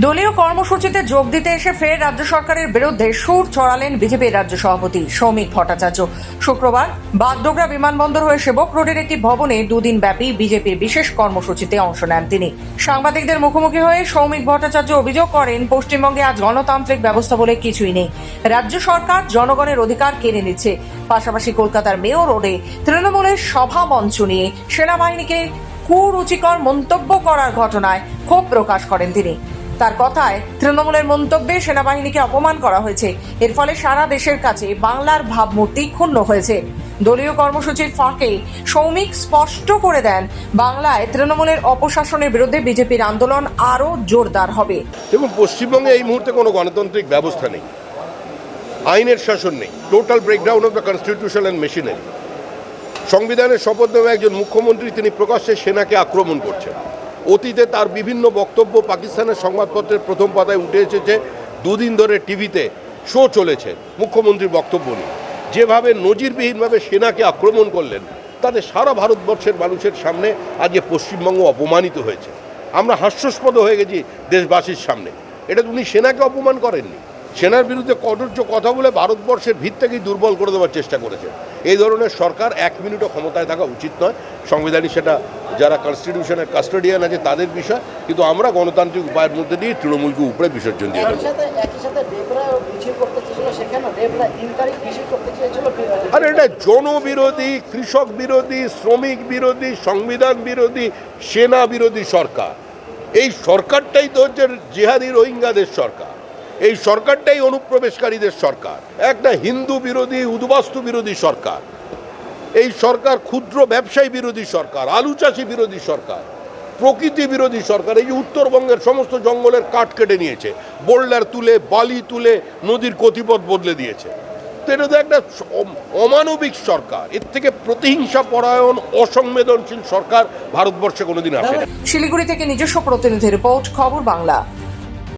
দলীয় কর্মসূচিতে যোগ দিতে এসে ফের রাজ্য সরকারের বিরুদ্ধে সুর চড়ালেন বিজেপির রাজ্য সভাপতি সৌমিক ভট্টাচার্য। শুক্রবার বাগডোগরা বিমানবন্দর হয়ে সেবক রোডের একটি ভবনে দুদিন ব্যাপী বিজেপির বিশেষ কর্মসূচিতে অংশ নেন তিনি। সাংবাদিকদের মুখোমুখি হয়ে সৌমিক ভট্টাচার্য অভিযোগ করেন, পশ্চিমবঙ্গে আজ গণতান্ত্রিক ব্যবস্থা বলে কিছুই নেই। রাজ্য সরকার জনগণের অধিকার কেড়ে নিচ্ছে। পাশাপাশি কলকাতার মেয়র রোডে তৃণমূলের সভা মঞ্চ নিয়ে সেনাবাহিনীকে কুরুচিকর মন্তব্য করার ঘটনায় ক্ষোভ প্রকাশ করেন তিনি। তার কথায় তৃণমূলের মন্তব্যে সেনাবাহিনীকে অপমান করা হয়েছে। এর ফলে সারা দেশের কাছে বাংলার ভাবমূর্তি ক্ষুণ্ণ হয়েছে। দলীয় কর্মসূচির ফাঁকে সৌমিক স্পষ্ট করে দেন, বাংলায় তৃণমূলের অপশাসনের বিরুদ্ধে বিজেপির আন্দোলন আরও জোরদার হবে। দেখুন, পশ্চিমবঙ্গে এই মুহূর্তে কোনো গণতান্ত্রিক ব্যবস্থা নেই। আইনের শাসন নেই। Total breakdown of the constitution and machinery সংবিধানের শপথ নেওয়া একজন মুখ্যমন্ত্রী, তিনি প্রকাশ্যে সেনাকে আক্রমণ করছেন। অতীতে তার বিভিন্ন বক্তব্য পাকিস্তানের সংবাদপত্রের প্রথম পাতায় উঠে এসেছে। দুদিন ধরে টিভিতে শো চলেছে, মুখ্যমন্ত্রীর বক্তব্য নিয়ে। যেভাবে নজিরবিহীনভাবে সেনাকে আক্রমণ করলেন, তাতে সারা ভারতবর্ষের মানুষের সামনে আজকে পশ্চিমবঙ্গ অপমানিত হয়েছে। আমরা হাস্যস্পদ হয়ে গেছি দেশবাসীর সামনে। এটা উনি সেনাকে অপমান করেননি। সেনার বিরুদ্ধে কঠোর্য কথা বলে ভারতবর্ষের ভিতটাকেই দুর্বল করে দেওয়ার চেষ্টা করেছে। এই ধরনের সরকার এক মিনিটও ক্ষমতায় থাকা উচিত নয়। সংবিধানে সেটা যারা কনস্টিটিউশনের কাস্টোডিয়ান আছে তাদের বিষয় কিন্তু আমরা গণতান্ত্রিক উপায়ের মধ্যে দিয়ে তৃণমূলকে উপরে বিসর্জন দিয়ে দেবো। আর এটা জনবিরোধী কৃষক বিরোধী শ্রমিক বিরোধী সংবিধান বিরোধী সেনা বিরোধী সরকার। এই সরকারটাই তো হচ্ছে জিহাদি রোহিঙ্গাদের সরকার। এই সরকারটাই অনুপ্রবেশকারীদের সরকার। একটা হিন্দু বিরোধী, উদ্বাস্তু বিরোধী সরকার। এই সরকার ক্ষুদ্র ব্যবসায়ী বিরোধী সরকার, আলু চাষি বিরোধী সরকার, প্রকৃতি বিরোধী সরকার, এই যে উত্তরবঙ্গের সমস্ত জঙ্গলের কাঠ কেটে নিয়েছে, বোল্ডার তুলে, বালি তুলে, নদীর গতিপথ বদলে দিয়েছে। তো এটা তো একটা অমানবিক সরকার। এর থেকে প্রতিহিংসা, পরায়ণ, অসংবেদনশীল সরকার ভারতবর্ষে কোনোদিন আসেনি শিলিগুড়ি থেকে নিজস্ব প্রতিনিধি রিপোর্ট, খবর বাংলা।